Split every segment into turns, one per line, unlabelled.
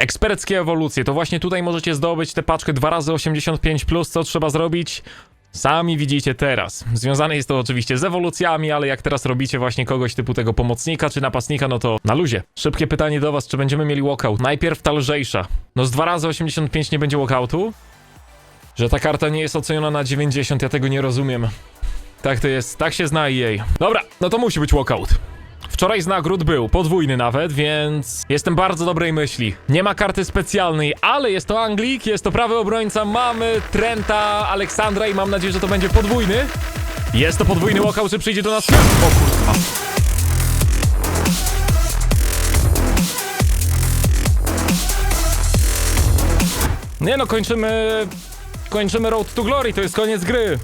Eksperckie ewolucje, to właśnie tutaj możecie zdobyć tę paczkę 2 razy 85 plus, co trzeba zrobić? Sami widzicie teraz. Związane jest to oczywiście z ewolucjami, ale jak teraz robicie właśnie kogoś typu tego pomocnika czy napastnika, no to na luzie. Szybkie pytanie do was, czy będziemy mieli walkout? Najpierw ta lżejsza. No z 2 razy 85 nie będzie walkoutu? Że ta karta nie jest oceniona na 90, ja tego nie rozumiem. Tak to jest, tak się zna jej. Dobra, no to musi być walkout. Wczoraj nagród był, podwójny nawet, więc jestem bardzo dobrej myśli. Nie ma karty specjalnej, ale jest to Anglik, jest to prawy obrońca, mamy Trenta, Aleksandra i mam nadzieję, że to będzie podwójny. Jest to podwójny walkout, czy przyjdzie do nas? O kurwa. Nie no, kończymy... Kończymy Road to Glory, to jest koniec gry.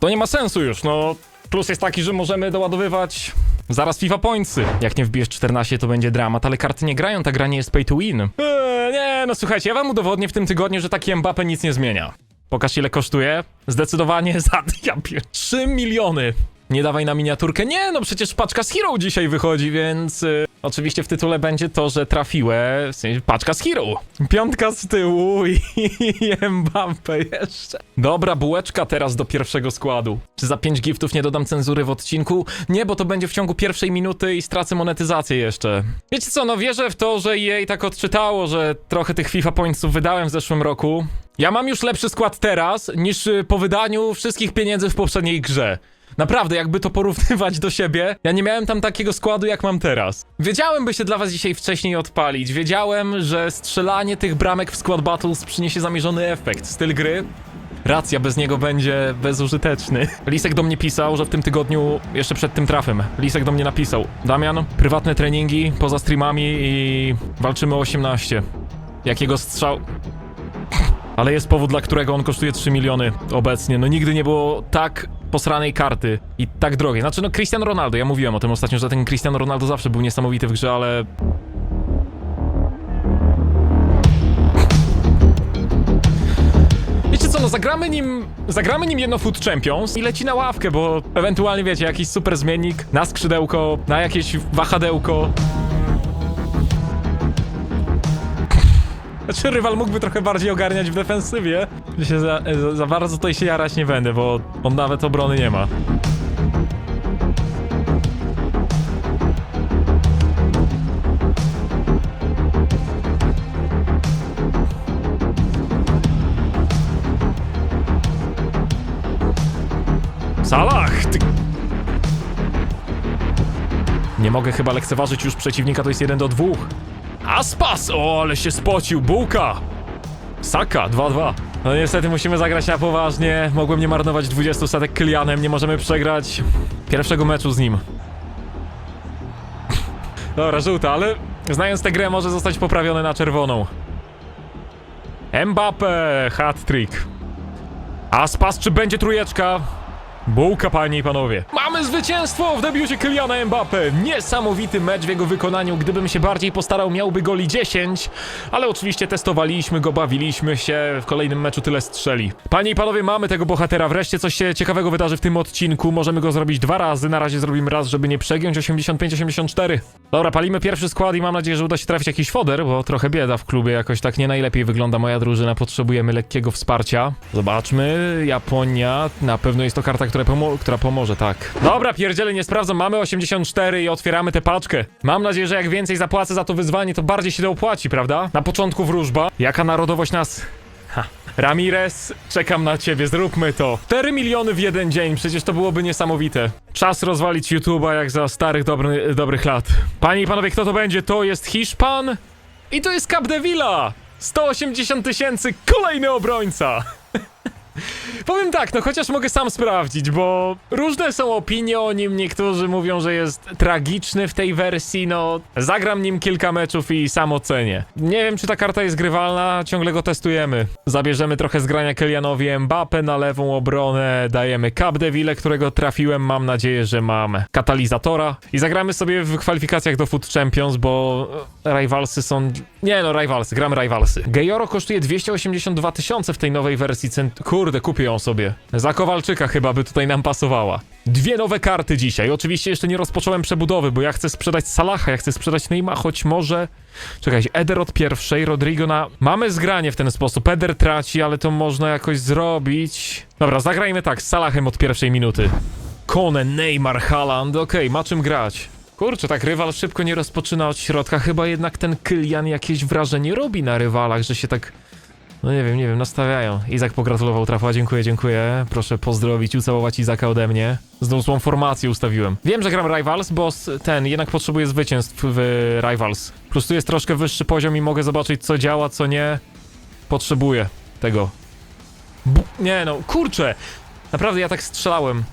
To nie ma sensu już, no. Plus jest taki, że możemy doładowywać zaraz FIFA Pointsy. Jak nie wbijesz 14, to będzie dramat, ale karty nie grają, ta gra nie jest pay to win. Eee, nie, no słuchajcie, ja wam udowodnię w tym tygodniu, że taki Mbappe nic nie zmienia. Pokaż ile kosztuje. Zdecydowanie za... Ja pier... 3 miliony. Nie dawaj na miniaturkę. Nie, no przecież paczka z Hero dzisiaj wychodzi, więc... y, oczywiście w tytule będzie to, że trafiłe... W sensie paczka z Hero. Piątka z tyłu i, i Mbappe jeszcze. Dobra, bułeczka teraz do pierwszego składu. Czy za 5 giftów nie dodam cenzury w odcinku? Nie, bo to będzie w ciągu pierwszej minuty i stracę monetyzację jeszcze. Wiecie co, no wierzę w to, że jej tak odczytało, że trochę tych FIFA Pointsów wydałem w zeszłym roku. Ja mam już lepszy skład teraz, niż y, po wydaniu wszystkich pieniędzy w poprzedniej grze. Naprawdę, jakby to porównywać do siebie, ja nie miałem tam takiego składu, jak mam teraz. Wiedziałem, by się dla was dzisiaj wcześniej odpalić. Wiedziałem, że strzelanie tych bramek w Squad Battles przyniesie zamierzony efekt. Styl gry Racja, bez niego będzie bezużyteczny. Lisek do mnie pisał, że w tym tygodniu, jeszcze przed tym trafem, Lisek do mnie napisał Damian, prywatne treningi poza streamami i walczymy o 18. Jakiego strzał... Ale jest powód, dla którego on kosztuje 3 miliony obecnie. No nigdy nie było tak posranej karty i tak drogiej. Znaczy, no Cristiano Ronaldo, ja mówiłem o tym ostatnio, że ten Cristiano Ronaldo zawsze był niesamowity w grze, ale Wiecie co, no zagramy nim, zagramy nim jedno Food Champions i leci na ławkę, bo ewentualnie wiecie, jakiś super zmiennik na skrzydełko, na jakieś wahadełko. Znaczy rywal mógłby trochę bardziej ogarniać w defensywie. Się za, za, za bardzo tutaj się jarać nie będę, bo on nawet obrony nie ma. Salah! Ty... Nie mogę chyba lekceważyć już przeciwnika, to jest 1 do 2. Aspas! O, ale się spocił, bułka! Saka, 2-2. No niestety musimy zagrać na poważnie. Mogłem nie marnować 20 setek Kylianem, nie możemy przegrać pierwszego meczu z nim. Dobra, żółta, ale znając tę grę może zostać poprawione na czerwoną. Mbappe, hat-trick. Aspas, czy będzie trójeczka? Bułka, panie i panowie. Mamy zwycięstwo w debiucie Kyliana Mbappe. Niesamowity mecz w jego wykonaniu. Gdybym się bardziej postarał, miałby goli 10. Ale oczywiście testowaliśmy go, bawiliśmy się. W kolejnym meczu tyle strzeli. Panie i panowie, mamy tego bohatera. Wreszcie coś się ciekawego wydarzy w tym odcinku. Możemy go zrobić dwa razy. Na razie zrobimy raz, żeby nie przegiąć 85-84. Dobra, palimy pierwszy skład i mam nadzieję, że uda się trafić jakiś foder, bo trochę bieda w klubie. Jakoś tak nie najlepiej wygląda moja drużyna. Potrzebujemy lekkiego wsparcia. Zobaczmy. Japonia. Na pewno jest to karta, która, pomo- która pomoże, tak. Dobra, pierdziele, nie sprawdzam. Mamy 84 i otwieramy tę paczkę. Mam nadzieję, że jak więcej zapłacę za to wyzwanie, to bardziej się to opłaci, prawda? Na początku wróżba. Jaka narodowość nas... Ha. Ramirez, czekam na ciebie, zróbmy to. 4 miliony w jeden dzień, przecież to byłoby niesamowite. Czas rozwalić YouTube'a jak za starych dobry, dobrych lat. Panie i panowie, kto to będzie? To jest Hiszpan i to jest Capdevila! 180 tysięcy, kolejny obrońca! Powiem tak, no chociaż mogę sam sprawdzić, bo różne są opinie o nim. Niektórzy mówią, że jest tragiczny w tej wersji. No, zagram nim kilka meczów i sam ocenię. Nie wiem, czy ta karta jest grywalna, ciągle go testujemy. Zabierzemy trochę zgrania Kylianowi Mbappe na lewą obronę, dajemy Capdeville, którego trafiłem. Mam nadzieję, że mam katalizatora. I zagramy sobie w kwalifikacjach do Foot Champions, bo e, rivalsy są Nie no, Rivalsy, gramy Rivalsy. Gejoro kosztuje 282 tysiące w tej nowej wersji cent... Kurde, kupię ją sobie. Za Kowalczyka chyba by tutaj nam pasowała. Dwie nowe karty dzisiaj. Oczywiście jeszcze nie rozpocząłem przebudowy, bo ja chcę sprzedać Salaha, ja chcę sprzedać Neymar, choć może... Czekajcie, Eder od pierwszej, Rodrigo na... Mamy zgranie w ten sposób. Eder traci, ale to można jakoś zrobić. Dobra, zagrajmy tak, z Salahem od pierwszej minuty. Kone, Neymar, Haaland, okej, ma czym grać. Kurczę, tak rywal szybko nie rozpoczyna od środka. Chyba jednak ten Kylian jakieś wrażenie robi na rywalach, że się tak. No nie wiem, nie wiem, nastawiają. Izak pogratulował trafa, dziękuję, dziękuję. Proszę pozdrowić, ucałować Izaka ode mnie. Znowu złą formację ustawiłem. Wiem, że gram Rivals, bo ten jednak potrzebuje zwycięstw w Rivals. Plus tu jest troszkę wyższy poziom i mogę zobaczyć, co działa, co nie. Potrzebuję tego. Nie no, kurczę! Naprawdę ja tak strzelałem.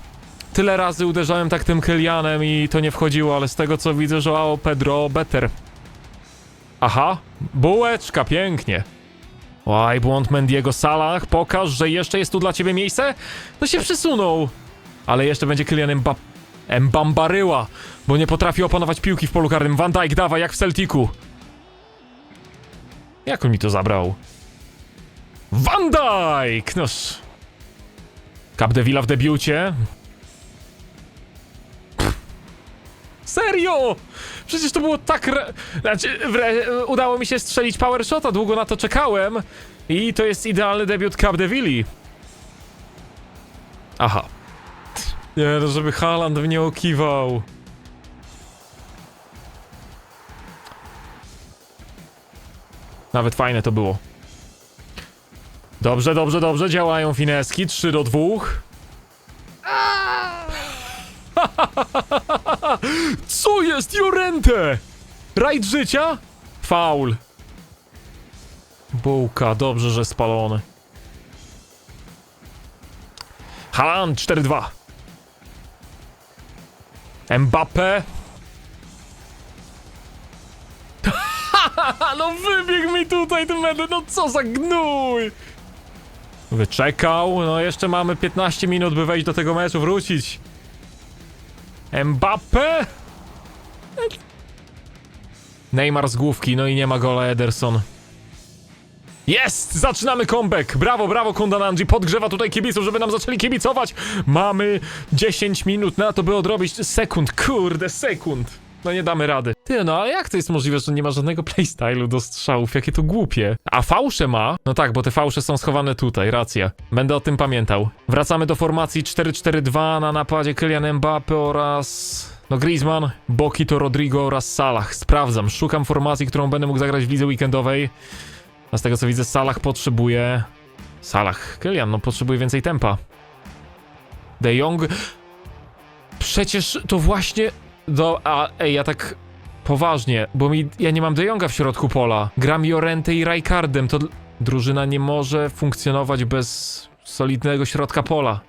Tyle razy uderzałem tak tym Kylianem i to nie wchodziło, ale z tego co widzę, że o Pedro better. Aha, bułeczka, pięknie. Łaj, błąd Mendiego Salah, pokaż, że jeszcze jest tu dla ciebie miejsce? No się przesunął. Ale jeszcze będzie Kylian Mbap... Mbambaryła, bo nie potrafi opanować piłki w polu karnym. Van Dijk, dawaj, jak w Celticu. Jak on mi to zabrał? Van Dijk! Noż... Capdevila w debiucie. Serio! Przecież to było tak. Re... Znaczy, udało mi się strzelić power shota, długo na to czekałem. I to jest idealny debiut Capdevilli. Aha. Nie, no żeby Haaland mnie okiwał. Nawet fajne to było. Dobrze, dobrze, dobrze, działają fineski. 3 do 2. Co jest Jorente? Rajd życia? Faul. Bułka, dobrze, że spalony. Haaland 4-2. Mbappe. no wybiegł mi tutaj ten medal, no co za gnój! Wyczekał, no jeszcze mamy 15 minut, by wejść do tego meczu, wrócić. Mbappe? Neymar z główki, no i nie ma gola Ederson. Jest! Zaczynamy comeback! Brawo, brawo Kundananji, podgrzewa tutaj kibiców, żeby nam zaczęli kibicować! Mamy 10 minut na to, by odrobić sekund, kurde, sekund! No nie damy rady. Ty, no ale jak to jest możliwe, że nie ma żadnego playstylu do strzałów? Jakie to głupie. A fałsze ma? No tak, bo te fałsze są schowane tutaj, racja. Będę o tym pamiętał. Wracamy do formacji 4-4-2 na napadzie Kylian Mbappe oraz... No Griezmann, Boki to Rodrigo oraz Salah. Sprawdzam, szukam formacji, którą będę mógł zagrać w lidze weekendowej. A z tego co widzę, Salah potrzebuje... Salah, Kylian, no potrzebuje więcej tempa. De Jong... Przecież to właśnie... Do... A, ej, ja tak... Poważnie, bo mi... Ja nie mam De Jonga w środku pola. Gram Jorente i Rijkaardem, to... Drużyna nie może funkcjonować bez solidnego środka pola.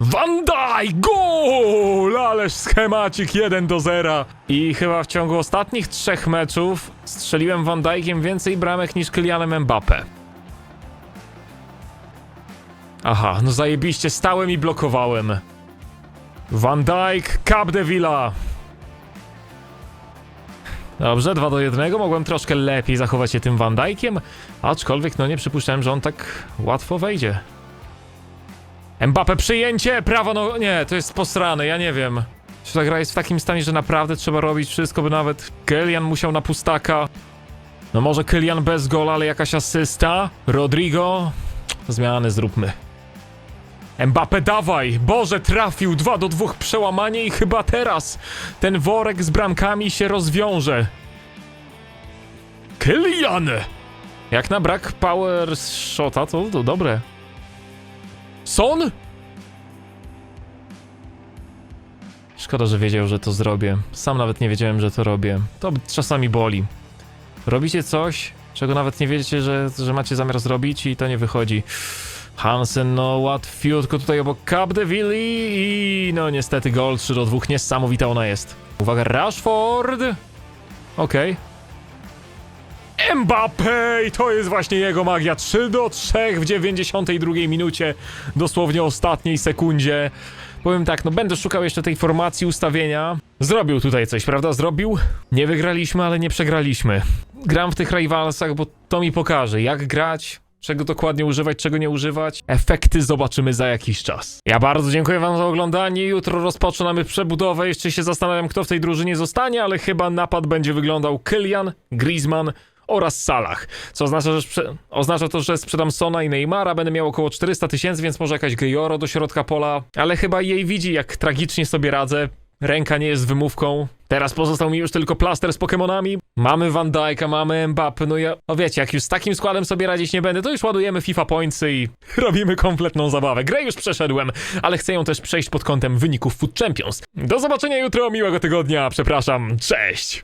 Van Dijk! Gol! Ależ schemacik 1 do 0. I chyba w ciągu ostatnich trzech meczów strzeliłem Van Dijkiem więcej bramek niż Kylianem Mbappe. Aha, no zajebiście, stałem i blokowałem. Van Dijk, Capdevila. Dobrze, 2 do 1. Mogłem troszkę lepiej zachować się tym Van Dijkiem, aczkolwiek no nie przypuszczałem, że on tak łatwo wejdzie. Mbappe przyjęcie, prawo no nie, to jest posrane, ja nie wiem. Czy ta gra jest w takim stanie, że naprawdę trzeba robić wszystko, by nawet Kylian musiał na pustaka. No może Kylian bez gola, ale jakaś asysta. Rodrigo. Zmiany zróbmy. Mbappe dawaj! Boże, trafił 2 do 2 przełamanie i chyba teraz ten worek z bramkami się rozwiąże. Kylian! Jak na brak power shota, to, to dobre. Son? Szkoda, że wiedział, że to zrobię. Sam nawet nie wiedziałem, że to robię. To czasami boli. Robicie coś, czego nawet nie wiecie, że, że macie zamiar zrobić i to nie wychodzi. Hansen, no łatwiutko tutaj obok Capdeville i no niestety gol 3 do 2. Niesamowita ona jest. Uwaga, Rashford! Okej. Mbappe! I to jest właśnie jego magia. 3 do 3 w 92 minucie, dosłownie ostatniej sekundzie. Powiem tak, no będę szukał jeszcze tej formacji ustawienia. Zrobił tutaj coś, prawda? Zrobił. Nie wygraliśmy, ale nie przegraliśmy. Gram w tych rivalsach, bo to mi pokaże, jak grać, czego dokładnie używać, czego nie używać. Efekty zobaczymy za jakiś czas. Ja bardzo dziękuję wam za oglądanie. Jutro rozpoczynamy przebudowę. Jeszcze się zastanawiam, kto w tej drużynie zostanie, ale chyba napad będzie wyglądał Kylian, Griezmann oraz Salah. Co oznacza, że oznacza to, że sprzedam Sona i Neymara, będę miał około 400 tysięcy, więc może jakaś Gejoro do środka pola, ale chyba jej widzi, jak tragicznie sobie radzę. Ręka nie jest wymówką. Teraz pozostał mi już tylko plaster z Pokemonami. Mamy Van Dijk'a, mamy Mbappé, no ja... No wiecie, jak już z takim składem sobie radzić nie będę, to już ładujemy FIFA Pointsy i robimy kompletną zabawę. Grę już przeszedłem, ale chcę ją też przejść pod kątem wyników Food Champions. Do zobaczenia jutro, miłego tygodnia, przepraszam, cześć!